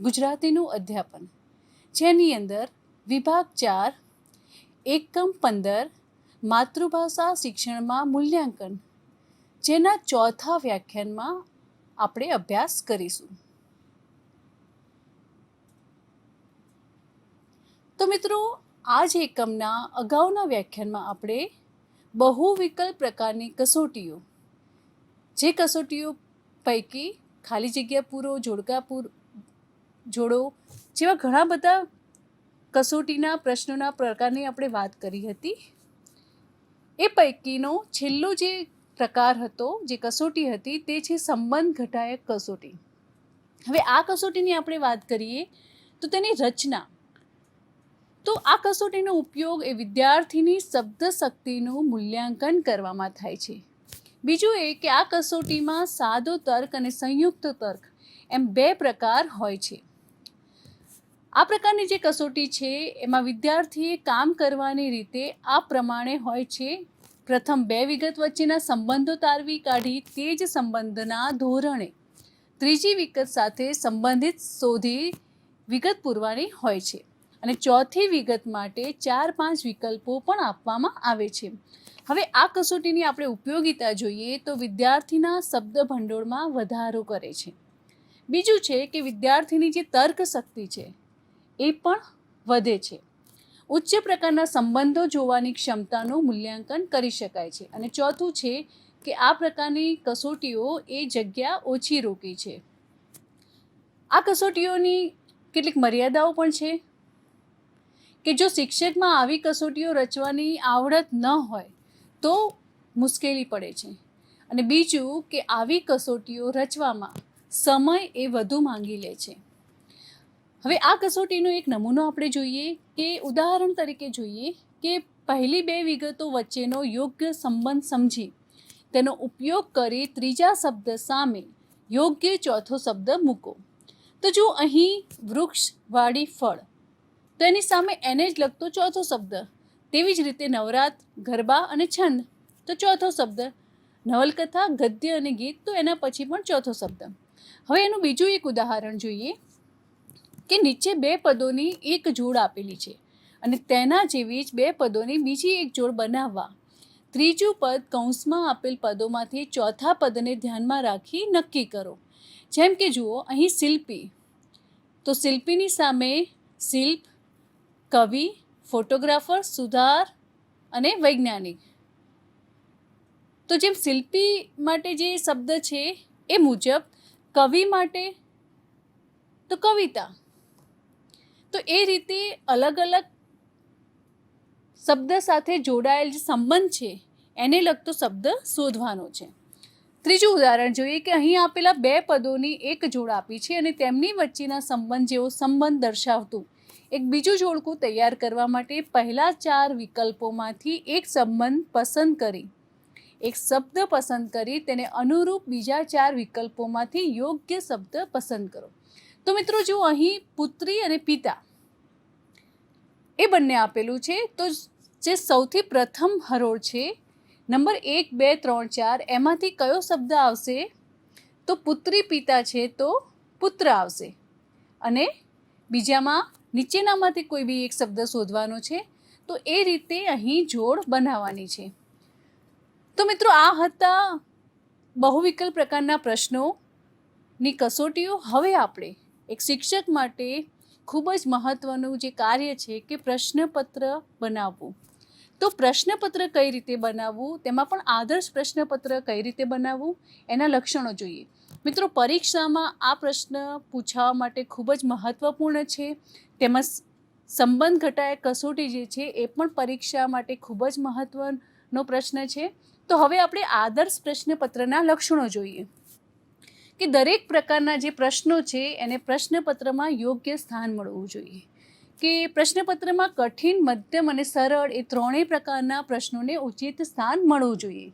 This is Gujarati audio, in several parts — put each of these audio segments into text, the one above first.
ગુજરાતીનું અધ્યાપન. જેની અંદર વિભાગ ચાર, એકમ પંદર, માતૃભાષા શિક્ષણમાં મૂલ્યાંકન. જેના ચોથા વ્યાખ્યાનમાં આપણે અભ્યાસ કરીશું. તો મિત્રો, આ જ એકમના અગાઉના વ્યાખ્યાનમાં આપણે બહુ વિકલ્પ પ્રકારની કસોટીઓ. જે કસોટીઓ પૈકી ખાલી જગ્યા પૂરો, જોડકા પૂર જોડો, જેવા ઘણા બધા કસોટીના પ્રશ્નોના પ્રકારની આપણે વાત કરી હતી. એ પૈકીનો છેલ્લો જે પ્રકાર હતો, જે કસોટી હતી, તે છે સંબંધ ઘટાયક કસોટી. હવે આ કસોટીની આપણે વાત કરીએ, તો તેની રચના. તો આ કસોટીનો ઉપયોગ એ વિદ્યાર્થીની શબ્દ શક્તિનું મૂલ્યાંકન કરવામાં થાય છે. બીજું એ કે આ કસોટીમાં સાદો તર્ક અને સંયુક્ત તર્ક એમ બે પ્રકાર હોય છે. આ પ્રકારની જે કસોટી છે, એમાં વિદ્યાર્થીએ કામ કરવાની રીતે આ પ્રમાણે હોય છે. પ્રથમ બે વિગત વચ્ચેના સંબંધો તારવી કાઢી તે જ સંબંધના ધોરણે ત્રીજી વિગત સાથે સંબંધિત શોધી વિગત પૂરવાની હોય છે અને ચોથી વિગત માટે ચાર પાંચ વિકલ્પો પણ આપવામાં આવે છે. હવે આ કસોટીની આપણે ઉપયોગિતા જોઈએ તો વિદ્યાર્થીના શબ્દ ભંડોળમાં વધારો કરે છે. બીજું છે કે વિદ્યાર્થીની જે તર્ક શક્તિ છે એ પણ વધે છે. ઉચ્ચ પ્રકારના સંબંધો જોવાની ક્ષમતાનું મૂલ્યાંકન કરી શકાય છે. અને ચોથું છે કે આ પ્રકારની કસોટીઓ એ જગ્યા ઓછી રોકી છે. આ કસોટીઓની કેટલીક મર્યાદાઓ પણ છે કે જો શિક્ષકમાં આવી કસોટીઓ રચવાની આવડત ન હોય તો મુશ્કેલી પડે છે. અને બીજું કે આવી કસોટીઓ રચવામાં સમય એ વધુ માંગી લે છે. હવે આ કસોટીનો એક નમૂનો આપણે જોઈએ કે ઉદાહરણ તરીકે જોઈએ કે પહેલી બે વિગતો વચ્ચેનો યોગ્ય સંબંધ સમજી. તેનો ઉપયોગ કરી ત્રીજા શબ્દ સામે યોગ્ય ચોથો શબ્દ મૂકો. તો જો અહીં વૃક્ષવાળી ફળ, તેની સામે એને જ લગતો ચોથો શબ્દ, તેવી જ રીતે નવરાત, ગરબા અને છંદ, તો ચોથો શબ્દ, નવલકથા, ગદ્ય અને ગીત, તો એના પછી પણ ચોથો શબ્દ. હવે એનું બીજું એક ઉદાહરણ જોઈએ. કે નીચે બે પદોની એક જોડ આપેલી છે અને તેના જેવી જ બે પદોની બીજી એક જોડ બનાવવા. ત્રીજું પદ કૌંસમાં આપેલ પદોમાંથી ચોથા પદને ધ્યાનમાં રાખી નક્કી કરો. જેમ કે જુઓ, અહીં શિલ્પી. તો શિલ્પીની સામે શિલ્પ, કવિ, ફોટોગ્રાફર, સુધાર અને વૈજ્ઞાનિક. તો જેમ શિલ્પી માટે જે શબ્દ છે એ મુજબ કવિ માટે તો કવિતા. તો એ રીતે અલગ અલગ શબ્દ સાથે જોડાયેલ જે સંબંધ છે, એને લગતો શબ્દ શોધવાનો છે. ત્રીજું ઉદાહરણ જોઈએ કે અહીં આપેલા બે પદોની એક જોડ આપી છે અને તેમની વચ્ચેના સંબંધ જેવો સંબંધ દર્શાવતું. એક બીજું જોડકું તૈયાર કરવા માટે પહેલા ચાર વિકલ્પોમાંથી એક સંબંધ પસંદ કરી. એક શબ્દ પસંદ કરી, તેને અનુરૂપ બીજા ચાર વિકલ્પોમાંથી યોગ્ય શબ્દ પસંદ કરો. તો મિત્રો જો અહીં પુત્રી અને પિતા એ બંને આપેલું છે. તો જે સૌથી પ્રથમ હરોળ છે, નંબર એક, બે, ત્રણ, ચાર, એમાંથી કયો શબ્દ આવશે? તો પુત્રી પિતા છે તો પુત્ર આવશે. અને બીજામાં નીચેનામાંથી કોઈ બી એક શબ્દ શોધવાનો છે, તો એ રીતે અહીં જોડ બનાવવાની છે. તો મિત્રો, આ હતા બહુવિકલ પ્રકારના પ્રશ્નોની કસોટીઓ. હવે આપણે એક શિક્ષક માટે ખૂબ જ મહત્ત્વનું જે કાર્ય છે કે પ્રશ્નપત્ર બનાવવું. તો પ્રશ્નપત્ર કઈ રીતે બનાવવું? તેમાં પણ આદર્શ પ્રશ્નપત્ર કઈ રીતે બનાવવું? એના લક્ષણો જોઈએ. મિત્રો, પરીક્ષામાં આ પ્રશ્ન પૂછાવા માટે ખૂબ જ મહત્ત્વપૂર્ણ છે. તેમજ સંબંધ ઘટાય, કસોટી જે છે એ પણ પરીક્ષા માટે ખૂબ જ મહત્ત્વનો પ્રશ્ન છે. તો હવે આપણે આદર્શ પ્રશ્નપત્રના લક્ષણો જોઈએ. કે દરેક પ્રકારના જે પ્રશ્નો છે, એને પ્રશ્નપત્રમાં યોગ્ય સ્થાન મળવું જોઈએ. કે પ્રશ્નપત્રમાં કઠિન, મધ્યમ અને સરળ એ ત્રણેય પ્રકારના પ્રશ્નોને ઉચિત સ્થાન મળવું જોઈએ.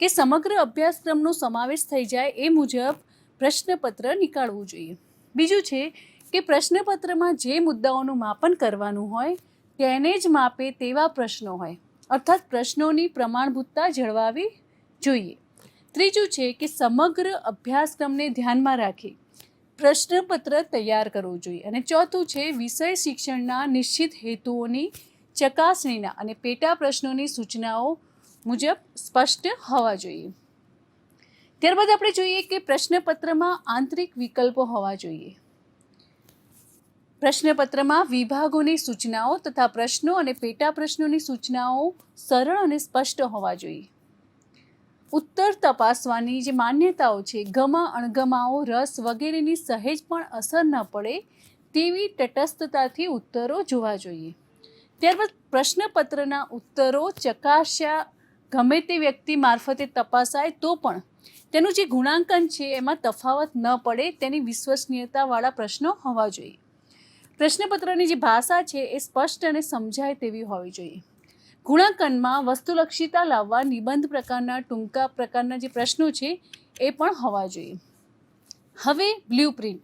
કે સમગ્ર અભ્યાસક્રમનો સમાવેશ થઈ જાય એ મુજબ પ્રશ્નપત્ર નીકાળવું જોઈએ. બીજું છે કે પ્રશ્નપત્રમાં જે મુદ્દાઓનું માપન કરવાનું હોય, તેને જ માપે તેવા પ્રશ્નો હોય. અર્થાત પ્રશ્નોની પ્રમાણભૂતતા જળવાવી જોઈએ. ત્રીજું છે કે સમગ્ર અભ્યાસક્રમને ધ્યાનમાં રાખી પ્રશ્નપત્ર તૈયાર કરવું જોઈએ. અને ચોથું છે વિષય શિક્ષણના નિશ્ચિત હેતુઓની ચકાસણીના અને પેટા પ્રશ્નોની સૂચનાઓ મુજબ સ્પષ્ટ હોવા જોઈએ. ત્યારબાદ આપણે જોઈએ કે પ્રશ્નપત્રમાં આંતરિક વિકલ્પો હોવા જોઈએ. પ્રશ્નપત્રમાં વિભાગોની સૂચનાઓ તથા પ્રશ્નો અને પેટા પ્રશ્નોની સૂચનાઓ સરળ અને સ્પષ્ટ હોવા જોઈએ. ઉત્તર તપાસવાની જે માન્યતાઓ છે, ગમા, અણગમાઓ, રસ વગેરેની સહેજ પણ અસર ન પડે તેવી તટસ્થતાથી ઉત્તરો જોવા જોઈએ. ત્યારબાદ પ્રશ્નપત્રના ઉત્તરો ચકાસ્યા. ગમે તે વ્યક્તિ મારફતે તપાસાય તો પણ તેનું જે ગુણાંકન છે, એમાં તફાવત ન પડે તેની વિશ્વસનીયતાવાળા પ્રશ્નો હોવા જોઈએ. પ્રશ્નપત્રની જે ભાષા છે, એ સ્પષ્ટ અને સમજાય તેવી હોવી જોઈએ. ગુણાંકનમાં વસ્તુલક્ષીતા લાવવા નિબંધ પ્રકારના, ટૂંકા પ્રકારના જે પ્રશ્નો છે, એ પણ હોવા જોઈએ. હવે બ્લ્યુ પ્રિન્ટ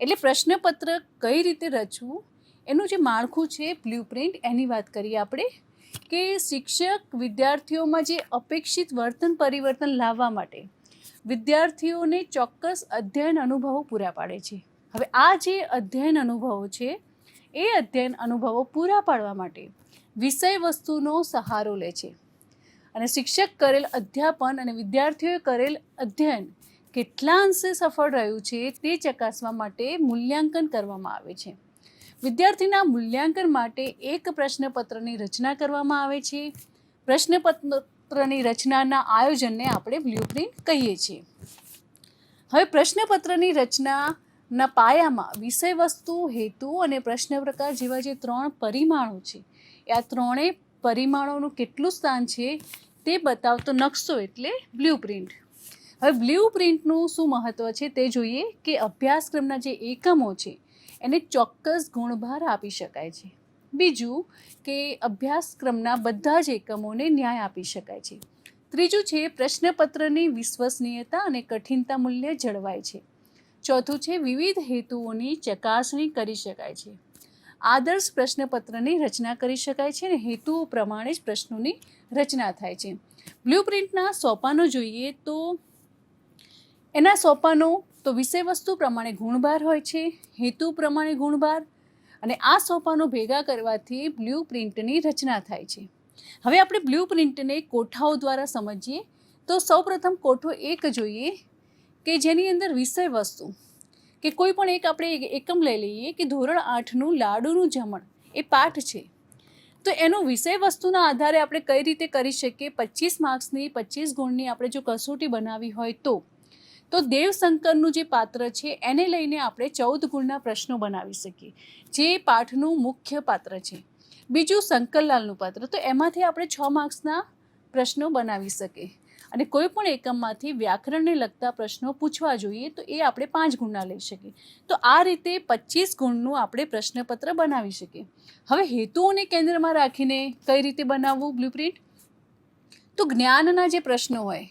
એટલે પ્રશ્નપત્ર કઈ રીતે રચવું? એનું જે માળખું છે, બ્લ્યુપ્રિન્ટ, એની વાત કરીએ આપણે, કે શિક્ષક વિદ્યાર્થીઓમાં જે અપેક્ષિત વર્તન પરિવર્તન લાવવા માટે વિદ્યાર્થીઓને ચોક્કસ અધ્યયન અનુભવો પૂરા પાડે છે. હવે આ જે અધ્યયન અનુભવો છે, એ અધ્યયન અનુભવો પૂરા પાડવા માટે વિષય વસ્તુનો સહારો લે છે. અને શિક્ષક કરેલ અધ્યાપન અને વિદ્યાર્થીઓએ કરેલ અધ્યયન કેટલા અંશે સફળ રહ્યું છે તે ચકાસવા માટે મૂલ્યાંકન કરવામાં આવે છે. વિદ્યાર્થીના મૂલ્યાંકન માટે એક પ્રશ્નપત્રની રચના કરવામાં આવે છે. પ્રશ્નપત્રની રચનાના આયોજનને આપણે બ્લ્યુપ્રિન્ટ કહીએ છીએ. હવે પ્રશ્નપત્રની રચનાના પાયામાં વિષય વસ્તુ હેતુ અને પ્રશ્ન પ્રકાર જેવા જે ત્રણ પરિમાણો છે એ આ ત્રણેય પરિમાણોનું કેટલું સ્થાન છે તે બતાવતો નકશો એટલે બ્લુપ્રિન્ટ હવે બ્લુ પ્રિન્ટનું શું મહત્ત્વ છે તે જોઈએ કે અભ્યાસક્રમના જે એકમો છે એને ચોક્કસ ગુણભાર આપી શકાય છે. બીજું કે અભ્યાસક્રમના બધા જ એકમોને ન્યાય આપી શકાય છે. ત્રીજું છે પ્રશ્નપત્રની વિશ્વસનીયતા અને કઠિનતા મૂલ્ય જળવાય છે. ચોથું છે વિવિધ હેતુઓની ચકાસણી કરી શકાય છે. આદર્શ પ્રશ્નપત્રની રચના કરી શકાય છે અને હેતુઓ પ્રમાણે જ પ્રશ્નોની રચના થાય છે. બ્લુ પ્રિન્ટના સોપાનો જોઈએ તો એના સોપાનો તો વિષય વસ્તુ પ્રમાણે ગુણભાર હોય છે, હેતુ પ્રમાણે ગુણભાર અને આ સોપાનો ભેગા કરવાથી બ્લુ પ્રિન્ટની રચના થાય છે. હવે આપણે બ્લુ પ્રિન્ટને કોઠાઓ દ્વારા સમજીએ તો સૌપ્રથમ કોઠો એક જોઈએ કે જેની અંદર વિષય વસ્તુ કે કોઈ પણ એક આપણે એક એકમ લઈ લઈએ કે ધોરણ આઠનું લાડુનું જમણ, એ પાઠ છે. તો એનો વિષય વસ્તુના આધારે આપણે કઈ રીતે કરી શકીએ? પચીસ માર્ક્સની, પચીસ ગુણની આપણે જો કસોટી બનાવી હોય તો? તો દેવશંકરનું જે પાત્ર છે, એને લઈને આપણે ચૌદ ગુણના પ્રશ્નો બનાવી શકીએ. જે પાઠનું મુખ્ય પાત્ર છે. બીજું શંકરલાલનું પાત્ર. તો એમાંથી આપણે છ માર્ક્સના પ્રશ્નો બનાવી શકે. અને કોઈ પણ એકમમાંથી વ્યાકરણને લગતા પ્રશ્નો પૂછવા જોઈએ તો એ આપણે પાંચ ગુણના લઈ શકીએ. તો આ રીતે પચીસ ગુણનું આપણે પ્રશ્નપત્ર બનાવી શકીએ. હવે હેતુઓને કેન્દ્રમાં રાખીને કઈ રીતે બનાવવું બ્લુપ્રિન્ટ તો જ્ઞાનના જે પ્રશ્નો હોય,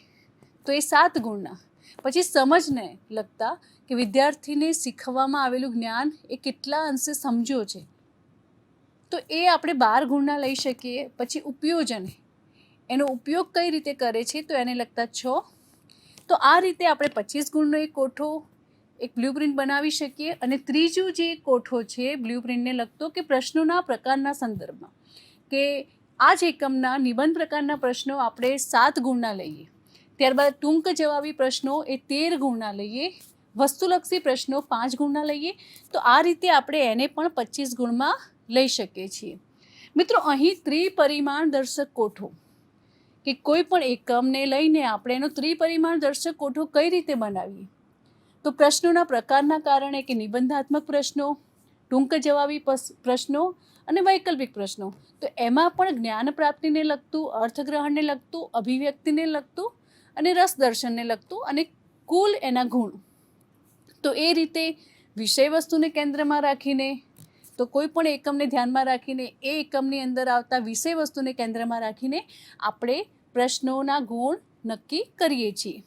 તો એ સાત ગુણના. પછી સમજને લગતા કે વિદ્યાર્થીને શીખવવામાં આવેલું જ્ઞાન એ કેટલા અંશે સમજ્યો છે. તો એ આપણે બાર ગુણના લઈ શકીએ. પછી ઉપયોજન એનો ઉપયોગ કઈ રીતે કરે છે તો એને લગતા છ. તો આ રીતે આપણે પચીસ ગુણનો એક કોઠો, એક બ્લ્યુપ્રિન્ટ બનાવી શકીએ અને ત્રીજું જે કોઠો છે બ્લ્યુપ્રિન્ટને લગતો કે પ્રશ્નોના પ્રકારના સંદર્ભમાં. કે આ જ એકમના નિબંધ પ્રકારના પ્રશ્નો આપણે સાત ગુણના લઈએ. ત્યારબાદ ટૂંક જવાબી પ્રશ્નો એ તેર ગુણના લઈએ. વસ્તુલક્ષી પ્રશ્નો પાંચ ગુણના લઈએ. તો આ રીતે આપણે એને પણ પચીસ ગુણમાં લઈ શકીએ છીએ. મિત્રો, અહીં ત્રિપરિમાણ દર્શક કોઠો. કે કોઈ પણ એકમને લઈને આપણે એનો ત્રિપરિમાણ દર્શક કોઠો કઈ રીતે બનાવીએ? તો પ્રશ્નોના પ્રકારના કારણે કે નિબંધાત્મક પ્રશ્નો, ટૂંક જવાબી પ્રશ્નો અને વૈકલ્પિક પ્રશ્નો. તો એમાં પણ જ્ઞાન પ્રાપ્તિને લગતું, અર્થગ્રહણને લગતું, અભિવ્યક્તિને લગતું અને રસ દર્શનને લગતું અને કુલ એના ગુણ. તો એ રીતે વિષય વસ્તુને કેન્દ્રમાં રાખીને, તો કોઈ પણ એકમને ધ્યાનમાં રાખીને, એ એકમની અંદર આવતા વિષય વસ્તુને કેન્દ્રમાં રાખીને આપણે પ્રશ્નોના ગુણ નક્કી કરીએ છીએ.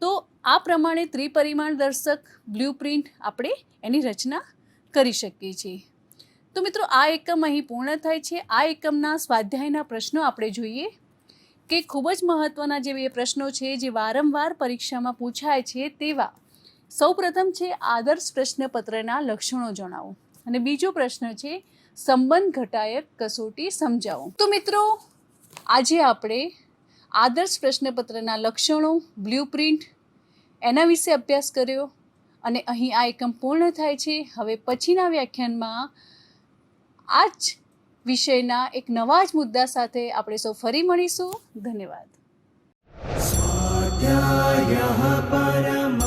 તો આ પ્રમાણે ત્રિપરિમાણ દર્શક, બ્લુપ્રિન્ટ આપણે એની રચના કરી શકીએ છીએ. તો મિત્રો, આ એકમ અહીં પૂર્ણ થાય છે. આ એકમના સ્વાધ્યાયના પ્રશ્નો આપણે જોઈએ કે ખૂબ જ મહત્ત્વના જે બે પ્રશ્નો છે, જે વારંવાર પરીક્ષામાં પૂછાય છે તેવા. સૌપ્રથમ છે આદર્શ પ્રશ્નપત્રના લક્ષણો જણાવો. અને બીજો પ્રશ્ન છે સંબંધ ઘટાયક કસોટી સમજાવો. તો મિત્રો, આજે આપણે આદર્શ પ્રશ્નપત્રના લક્ષણો બ્લ્યુપ્રિન્ટ એના વિશે અભ્યાસ કર્યો અને અહીં આ એકમ પૂર્ણ થાય છે. હવે પછીના વ્યાખ્યાનમાં આ જ વિષયના એક નવા જ મુદ્દા સાથે આપણે સૌ ફરી મળીશું. ધન્યવાદ. પરમ